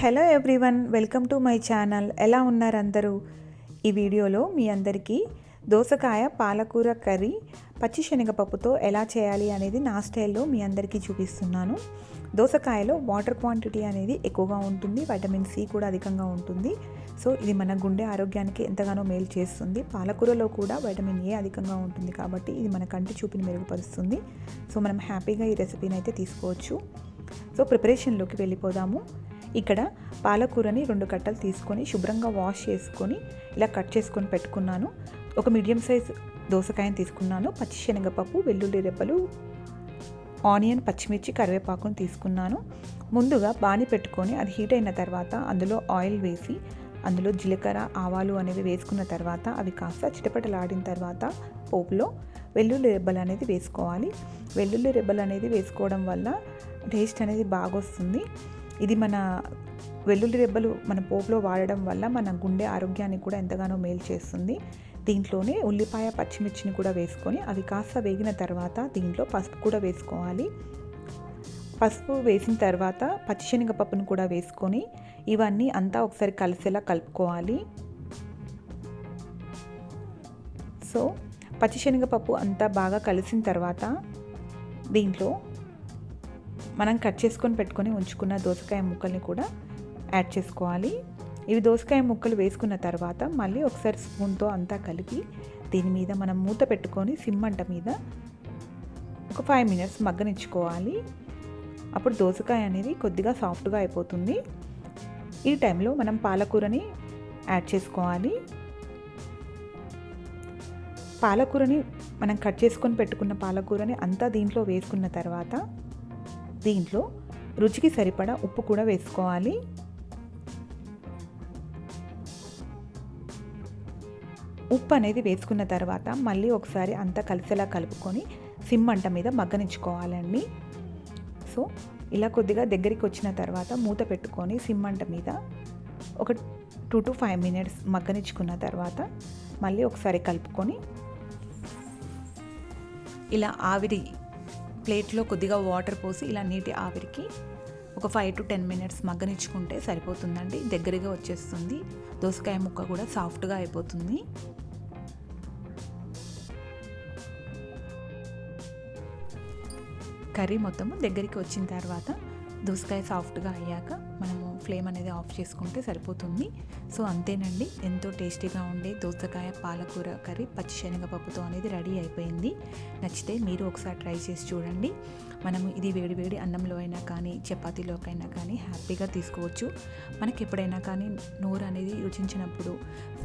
Hello everyone welcome to my channel. ఎలా ఉన్నారు అందరూ? ఈ వీడియోలో మీ అందరికీ దోసకాయ పాలకూర కర్రీ పచ్చి శనగపప్పుతో ఎలా చేయాలి అనేది నా స్టైల్లో మీ అందరికీ చూపిస్తున్నాను. దోసకాయలో వాటర్ క్వాంటిటీ అనేది ఎక్కువగా ఉంటుంది వైటమిన్ సి కూడా అధికంగా ఉంటుంది. సో ఇది మన గుండె ఆరోగ్యానికి ఎంతగానో మేలు చేస్తుంది. పాలకూరలో కూడా వైటమిన్ ఏ అధికంగా ఉంటుంది కాబట్టి ఇది మన కంటి చూపిని మెరుగుపరుస్తుంది. సో మనం హ్యాపీగా ఈ రెసిపీని అయితే తీసుకోవచ్చు. సో ప్రిపరేషన్లోకి వెళ్ళిపోదాము. ఇక్కడ పాలకూరని రెండు కట్టలు తీసుకొని శుభ్రంగా వాష్ చేసుకొని ఇలా కట్ చేసుకొని పెట్టుకున్నాను. ఒక మీడియం సైజ్ దోసకాయని తీసుకున్నాను. పచ్చి శనగపప్పు వెల్లుల్లి రెబ్బలు ఆనియన్ పచ్చిమిర్చి కరివేపాకును తీసుకున్నాను. ముందుగా బాని పెట్టుకొని అది హీట్ అయిన తర్వాత అందులో ఆయిల్ వేసి అందులో జీలకర్ర ఆవాలు అనేవి వేసుకున్న తర్వాత అవి కాస్త చిటపటలాడిన తర్వాత పోపులో వెల్లుల్లి రెబ్బలు అనేది వేసుకోవాలి. వెల్లుల్లి రెబ్బలు అనేది వేసుకోవడం వల్ల టేస్ట్ అనేది బాగా వస్తుంది ఇది మన వెల్లుల్లి రెబ్బలు మన పోపులో వాడడం వల్ల మన గుండె ఆరోగ్యానికి కూడా ఎంతగానో మేలు చేస్తుంది. దీంట్లోనే ఉల్లిపాయ పచ్చిమిర్చిని కూడా వేసుకొని అవి కాస్త వేగిన తర్వాత దీంట్లో పసుపు కూడా వేసుకోవాలి. పసుపు వేసిన తర్వాత పచ్చిశనగపప్పును కూడా వేసుకొని ఇవన్నీ అంతా ఒకసారి కలిసేలా కలుపుకోవాలి. సో పచ్చిశనగపప్పు అంతా బాగా కలిసిన తర్వాత దీంట్లో మనం కట్ చేసుకొని పెట్టుకొని ఉంచుకున్న దోసకాయ ముక్కల్ని కూడా యాడ్ చేసుకోవాలి. ఇవి దోసకాయ ముక్కలు వేసుకున్న తర్వాత మళ్ళీ ఒకసారి స్పూన్తో అంతా కలిపి దీని మీద మనం మూత పెట్టుకొని సిమ్మంట మీద ఒక ఫైవ్ మినిట్స్ మగ్గనిచ్చుకోవాలి. అప్పుడు దోసకాయ అనేది కొద్దిగా సాఫ్ట్గా అయిపోతుంది. ఈ టైంలో మనం పాలకూరని యాడ్ చేసుకోవాలి. పాలకూరని మనం కట్ చేసుకొని పెట్టుకున్న పాలకూరని అంతా దీంట్లో వేసుకున్న తర్వాత దీంట్లో రుచికి సరిపడా ఉప్పు కూడా వేసుకోవాలి. ఉప్పు అనేది వేసుకున్న తర్వాత మళ్ళీ ఒకసారి అంతా కలిసేలా కలుపుకొని సిమ్మంట మీద మగ్గనిచ్చుకోవాలండి. సో ఇలా కొద్దిగా దగ్గరికి వచ్చిన తర్వాత మూత పెట్టుకొని సిమ్మంట మీద ఒక టూ టు ఫైవ్ మినిట్స్ మగ్గనిచ్చుకున్న తర్వాత మళ్ళీ ఒకసారి కలుపుకొని ఇలా ఆవిరి ప్లేట్లో కొద్దిగా వాటర్ పోసి ఇలా నీటి ఆవిరికి ఒక ఫైవ్ టు టెన్ మినిట్స్ మగ్గనిచ్చుకుంటే సరిపోతుందండి. దగ్గరగా వచ్చేస్తుంది. దోసకాయ ముక్క కూడా సాఫ్ట్గా అయిపోతుంది. కర్రీ మొత్తము దగ్గరికి వచ్చిన తర్వాత దోసకాయ సాఫ్ట్గా అయ్యాక మనము ఫ్లేమ్ అనేది ఆఫ్ చేసుకుంటే సరిపోతుంది. సో అంతేనండి. ఎంతో టేస్టీగా ఉండే దోసకాయ పాలకూర కర్రీ పచ్చిశనగపప్పుతో అనేది రెడీ అయిపోయింది. నచ్చితే మీరు ఒకసారి ట్రై చేసి చూడండి. మనము ఇది వేడి వేడి అన్నంలో అయినా కానీ చపాతీలోకైనా కానీ హ్యాపీగా తీసుకోవచ్చు. మనకి ఎప్పుడైనా కానీ నోరు అనేది రుచించినప్పుడు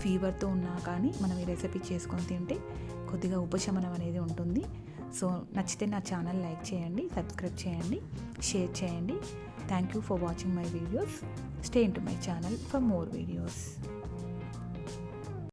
ఫీవర్తో ఉన్నా కానీ మనం ఈ రెసిపీ చేసుకొని తింటే కొద్దిగా ఉపశమనం అనేది ఉంటుంది. సో నచ్చితే నా ఛానల్ లైక్ చేయండి సబ్స్క్రైబ్ చేయండి షేర్ చేయండి. Thank you for watching my videos. Stay into my channel for more videos.